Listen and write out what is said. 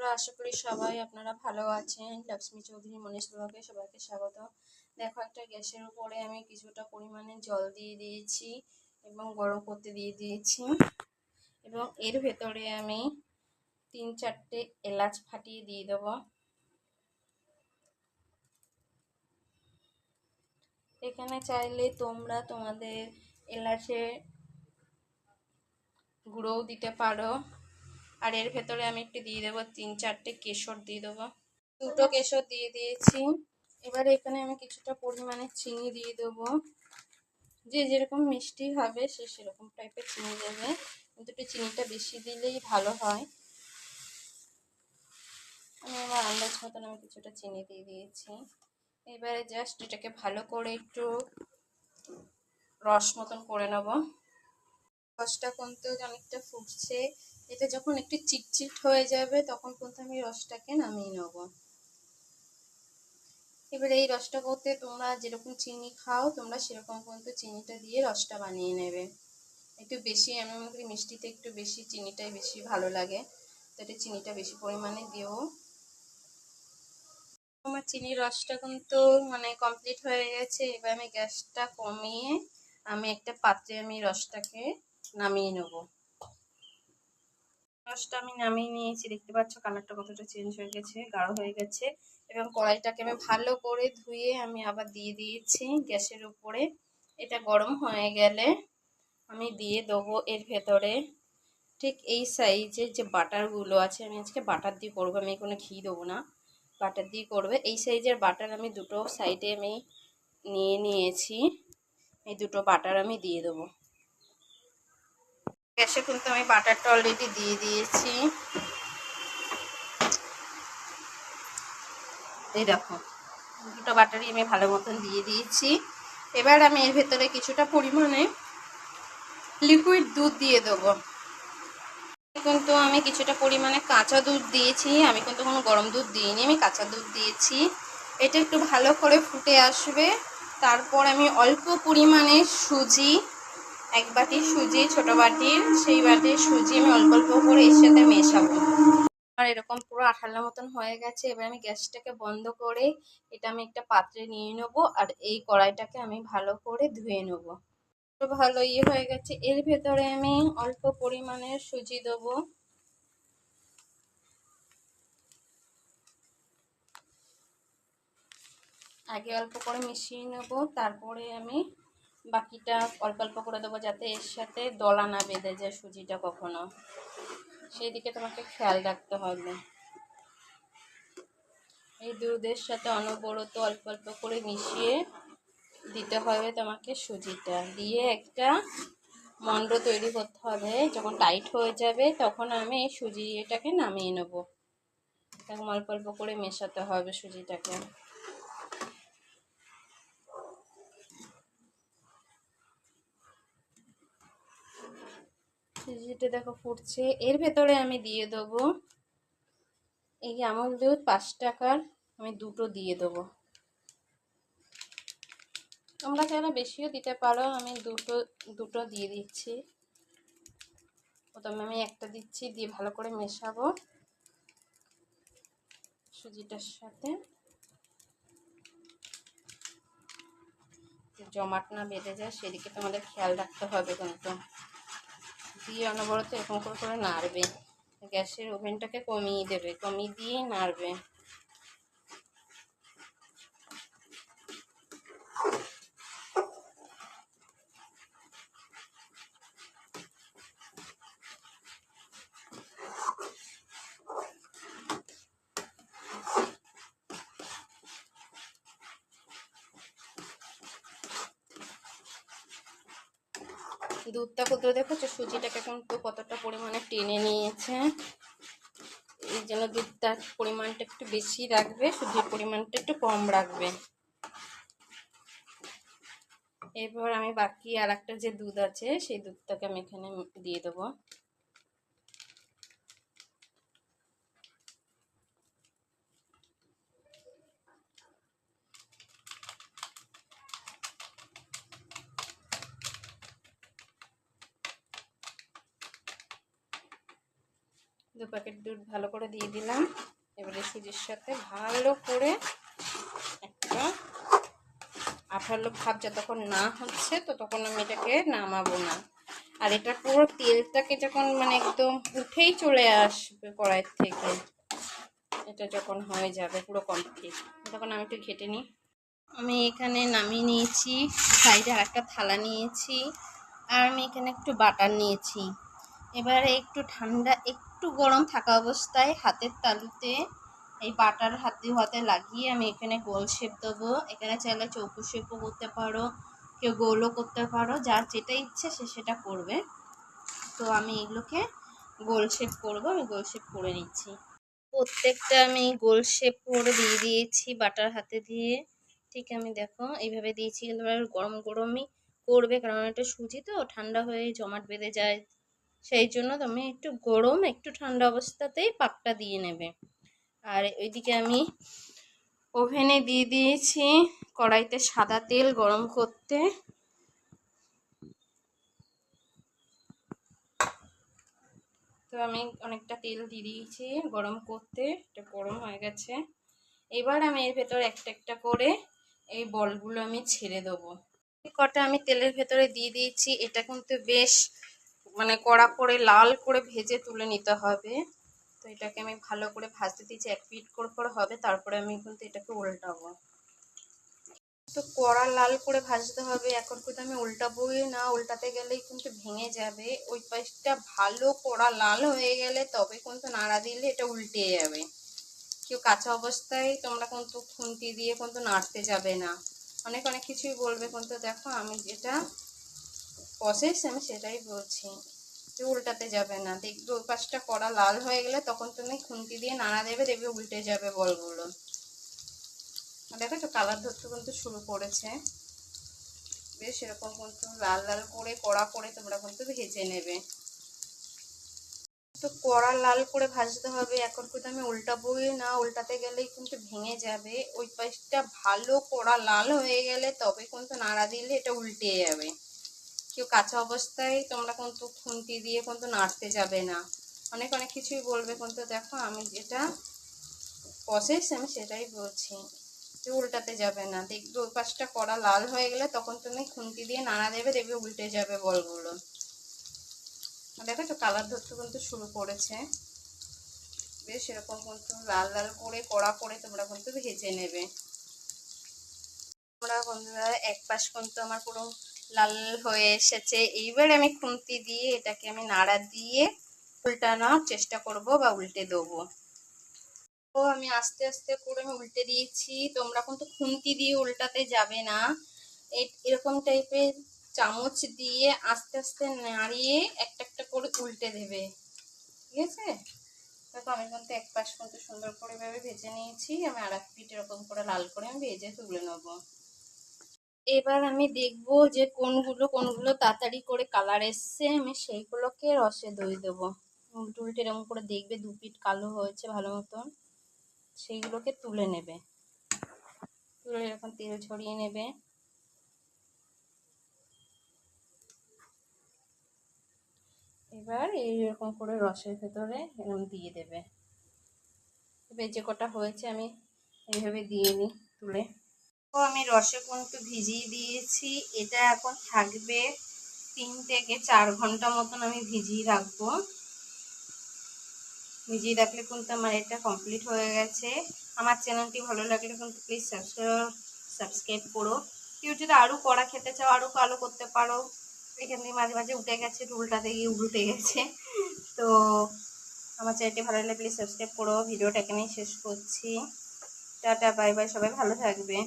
বন্ধুরা, আশা করি সবাই আপনারা ভালো আছেন। লক্ষ্মী চৌধুরী মনীষ ব্লগে সবাইকে স্বাগত। দেখো, একটা গ্যাসের উপরে আমি কিছুটা পরিমাণে জল দিয়ে দিয়েছি এবং গরম করতে দিয়ে দিয়েছি। এবং এর ভেতরে আমি তিন চারটে এলাচ ফাটিয়ে দিয়ে দেবো। এখানে চাইলে তোমরা তোমাদের এলাচে গুঁড়োও দিতে পারো। আর এর ভেতরে আমি একটু দিয়ে দেবো, তিন চারটে কেশর দিয়ে দেবো। দুটো কেশর দিয়ে দিয়েছি। এবার এখানে আমি কিছুটা পরিমাণে চিনি দিয়ে দেবো। যে যেরকম মিষ্টি হবে সে সেরকম টাইপের চিনি দেবে। কিন্তু একটু চিনিটা বেশি দিলেই ভালো হয়। আমি আমার আন্দাজ মতন আমি কিছুটা চিনি দিয়ে দিয়েছি। এবারে জাস্ট এটাকে ভালো করে একটু রস মতন করে নেব। রসটা কিন্তু অনেকটা ফুটছে এটা যখন একটু চিটচিট হয়ে যাবে, তখন কিন্তু আমি রসটাকে নামিয়ে নেব। এবার এই রসটা করতে তোমরা যেরকম চিনি খাও, তোমরা সেরকম কিন্তু চিনিটা দিয়ে রসটা বানিয়ে নেবে। একটু বেশি, আমি মনে করি মিষ্টিতে একটু বেশি চিনিটাই বেশি ভালো লাগে। তো এটা চিনিটা বেশি পরিমাণে দিও। আমার চিনির রসটা কিন্তু মানে কমপ্লিট হয়ে গেছে। এবার আমি গ্যাসটা কমিয়ে আমি একটা পাত্রে আমি রসটাকে নামিয়ে নেব। রসটা আমি নামিয়ে নিয়েছি। দেখতে পাচ্ছ কালারটা কতটা চেঞ্জ হয়ে গেছে, গাঢ় হয়ে গেছে। এবং কড়াইটাকে আমি ভালো করে ধুয়ে আমি আবার দিয়ে দিয়েছি গ্যাসের উপরে। এটা গরম হয়ে গেলে আমি দিয়ে দেবো এর ভেতরে। ঠিক এই সাইজের যে বাটারগুলো আছে, আমি আজকে বাটার দিয়ে করব, আমি কোনো ঘি দেবো না। বাটার দিয়ে করবে। এই সাইজের বাটার আমি দুটো সাইডে আমি নিয়ে নিয়েছি। এই দুটো বাটার আমি দিয়ে দেবো। গ্যাসে কিন্তু আমি বাটারটা অলরেডি দিয়ে দিয়েছি। এই দেখো, দুটো বাটারই আমি ভালো মতন দিয়ে দিয়েছি। এবার আমি এর ভেতরে কিছুটা পরিমাণে লিকুইড দুধ দিয়ে দেবো। কিন্তু আমি কিছুটা পরিমাণে কাঁচা দুধ দিয়েছি, আমি কিন্তু কোনো গরম দুধ দিইনি, আমি কাঁচা দুধ দিয়েছি। এটা একটু ভালো করে ফুটে আসবে। তারপর আমি অল্প পরিমাণে সুজি এক বাটি সুজি, ছোট বাটির সেই বাটির সুজি আমি অল্প অল্প করে এর সাথে মেশাবো। আর এরকম পুরো আঠালা মতন হয়ে গেছে, এবার আমি গ্যাসটাকে বন্ধ করে এটা আমি একটা পাত্রে নিয়ে নেব আর এই কড়াইটাকে আমি ভালো করে ধুয়ে নেব। ভালো ইয়ে হয়ে গেছে, এর ভেতরে আমি অল্প পরিমাণে সুজি দেবো। আগে অল্প করে মিশিয়ে নেব, তারপরে আমি বাকিটা অল্প অল্প করে দেবো যাতে এর সাথে দলা না বেঁধে যায় সুজিটা কখনো। সেই দিকে তোমাকে খেয়াল রাখতে হবে। এই দুধের সাথে অনবরত অল্প অল্প করে মিশিয়ে দিতে হবে তোমাকে সুজিটা। দিয়ে একটা মন্ড তৈরি করতে হবে। যখন টাইট হয়ে যাবে তখন আমি এই সুজি এটাকে নামিয়ে নেব। এরকম অল্প অল্প করে মেশাতে হবে সুজিটাকে। সুজিটা দেখো ফুটছে। এর ভেতরে আমি দিয়ে দেবো এই আমল দুধ, পাঁচ টাকার। আমি দুটো দিয়ে দেবো। তোমরা চাইলে বেশিও দিতে পারো, আমি দুটো দুটো দিয়ে দিচ্ছি। প্রথমে আমি একটা দিচ্ছি, দিয়ে ভালো করে মেশাবো সুজিটার সাথে। জমাট না বেঁধে যায়, সেদিকে তোমাদের খেয়াল রাখতে হবে কিন্তু। দিয়ে অনবরত এরকম করে করে নাড়বে। গ্যাসের ওভেনটাকে কমিয়ে দেবে কমিয়ে দিয়েই নাড়বে। দুধটা কোথাও দেখেছ সুজিটাকে কিন্তু কতটা পরিমাণে টেনে নিয়েছে। এই জন্য দুধটার পরিমাণটা একটু বেশি রাখবে, সুজির পরিমাণটা একটু কম রাখবে। এরপর আমি বাকি আর একটা যে দুধ আছে, সেই দুধটাকে আমি এখানে দিয়ে দেবো। দু প্যাকেট দুধ ভালো করে দিয়ে দিলাম। এবারে সুজির সাথে ভালো করে একটা আঠালো ভাব যতক্ষণ না হচ্ছে ততক্ষণ আমি এটাকে নামাবো না। আর এটা পুরো তেলটাকে যখন মানে একদম উঠেই চলে আসবে কড়াইয়ের থেকে, এটা যখন হয়ে যাবে পুরো কমপ্লিট তখন আমি একটু ঘেটে নিই। আমি এখানে নামিয়ে নিয়েছি, সাইডে আর একটা থালা নিয়েছি, আর আমি এখানে একটু বাটার নিয়েছি। এবারে একটু ঠান্ডা, একটু গরম থাকা অবস্থায় হাতের তালুতে এই বাটার হাতে হাতে লাগিয়ে আমি এখানে গোল শেপ দেবো। এখানে চাইলে চৌকো শেপও করতে পারো, কেউ গোলও করতে পারো, যার যেটা ইচ্ছে সে সেটা করবে। তো আমি এগুলোকে গোল শেপ করব, আমি গোল শেপ করে নিচ্ছি। প্রত্যেকটা আমি গোল শেপ করে দিয়ে দিয়েছি বাটার হাতে দিয়ে। ঠিক আমি দেখো, এইভাবে দিয়েছি কিন্তু গরম গরমই করবে, কারণ এটা সুজি তো, ঠান্ডা হয়ে জমাট বেঁধে যায়। সেই জন্য তুমি একটু গরম, একটু ঠান্ডা অবস্থাতেই পাকটা দিয়ে নেবে। আর ওইদিকে আমি ওভেনে দিয়ে দিয়েছি কড়াইতে সাদা তেল গরম করতে। তো আমি অনেকটা তেল দিয়ে দিয়েছি গরম করতে, এটা গরম হয়ে গেছে। এবার আমি এর ভেতর একটা একটা করে এই বলগুলো আমি ছেড়ে দেবো। কটা আমি তেলের ভেতরে দিয়ে দিয়েছি, এটা কিন্তু বেশ মানে কড়া করে, লাল করে ভেজে তুলে নিতে হবে। তো এটাকে আমি ভালো করে ভাজতে দিয়েছি, এক পিট করে পরে হবে, তারপরে আমি কিন্তু এটাকে উল্টাবো। তো কড়া লাল করে ভাজতে হবে, এখন কিন্তু আমি উল্টাবোই না, উল্টাতে গেলেই কিন্তু ভেঙে যাবে। ওই পাশটা ভালো কড়া লাল হয়ে গেলে তবে কিন্তু নাড়া দিলে এটা উল্টে যাবে। কেউ কাঁচা অবস্থায় তোমরা কিন্তু খুন্তি দিয়ে কিন্তু নাড়তে যাবে না। অনেক অনেক কিছুই বলবে কিন্তু দেখো, আমি যেটা প্রসেস আমি সেটাই বলছি যে উল্টাতে যাবে না। দেখবে ওই পাশটা কড়া লাল হয়ে গেলে তখন তুমি খুন্তি দিয়ে নাড়া দেবে, দেখবে উল্টে যাবে বলগুলো। দেখো তো কালার ধরতে কিন্তু শুরু করেছে। বেশ এরকম কিন্তু লাল লাল করে, কড়া করে তোমরা কিন্তু ভেজে নেবে। তো কড়া লাল করে ভাজতে হবে। এখন কিন্তু আমি উল্টাবোই না, উল্টাতে গেলেই কিন্তু ভেঙে যাবে। ওই পাশটা ভালো কড়া লাল হয়ে গেলে তবে কিন্তু নাড়া দিলে এটা উল্টে যাবে। কেউ কাঁচা অবস্থায় তোমরা কিন্তু খুন্তি দিয়ে কিন্তু নাড়তে যাবে না। অনেক অনেক কিছুই বলবে কিন্তু দেখো আমি যেটা প্রসেস আমি সেটাই বলছি। উল্টাতে যাবে না। দেখবে ওই পাশটা কড়া লাল হয়ে গেলে তখন তুমি খুন্তি দিয়ে নাড়া দেবে, দেখবে উল্টে যাবে বলগুলো। দেখো তো কালার ধরতে কিন্তু শুরু করেছে। বেশ এরকম কিন্তু লাল লাল করে, কড়া করে তোমরা কিন্তু ভেজে নেবে। তোমরা বন্ধুরা এক পাশ কিন্তু আমার পুরো লাল হয়ে এসেছে। এইবার আমি খুন্তি দিয়ে এটাকে আমি নাড়া দিয়ে উল্টানোর চেষ্টা করব বা উল্টে দেবো। তো আমি আস্তে আস্তে করে আমি উল্টে দিয়েছি। তোমরা কিন্তু খুন্তি দিয়ে উল্টাতে যাবে না। এরকম টাইপের চামচ দিয়ে আস্তে আস্তে নাড়িয়ে একটা একটা করে উল্টে দেবে। ঠিক আছে? দেখো, আমি কিন্তু এক পাশ কিন্তু সুন্দর করে ভাবে ভেজে নিয়েছি। আমি আর এক পিঠ এরকম করে লাল করে আমি ভেজে তুলে নেব। এবার আমি দেখব যে কোনগুলো কোনগুলো তাড়াতাড়ি করে কালার এসছে, আমি সেইগুলোকে রসে দই দেবো। উল্টে এরকম করে দেখবে, দু পিঠ কালো হয়েছে ভালো মতন। সেইগুলোকে তুলে নেবে। তুলে এরকম তেল ছড়িয়ে নেবে। এবার এইরকম করে রসের ভেতরে এরকম দিয়ে দেবে। এবার যে কটা হয়েছে আমি এইভাবে দিয়ে নিই তুলে। আমি রসে কিন্তু ভিজিয়ে দিয়েছি। এটা এখন থাকবে তিন থেকে চার ঘণ্টা মতন আমি ভিজিয়ে রাখব। ভিজিয়ে রাখলে কিন্তু আমার এটা কমপ্লিট হয়ে গেছে। আমার চ্যানেলটি ভালো লাগলে কিন্তু প্লিজ সাবস্ক্রাইব সাবস্ক্রাইব করো। কেউ যদি আরও কড়া খেতে চাও, আরও কালো করতে পারো। এখান থেকে মাঝে মাঝে উঠে গেছে উল্টাতে গিয়ে উল্টে গেছে। তো আমার চ্যানেলটি ভালো লাগলে প্লিজ সাবস্ক্রাইব করো। ভিডিওটা এখানেই শেষ করছি। টাটা বাই বাই সবাই ভালো থাকবে।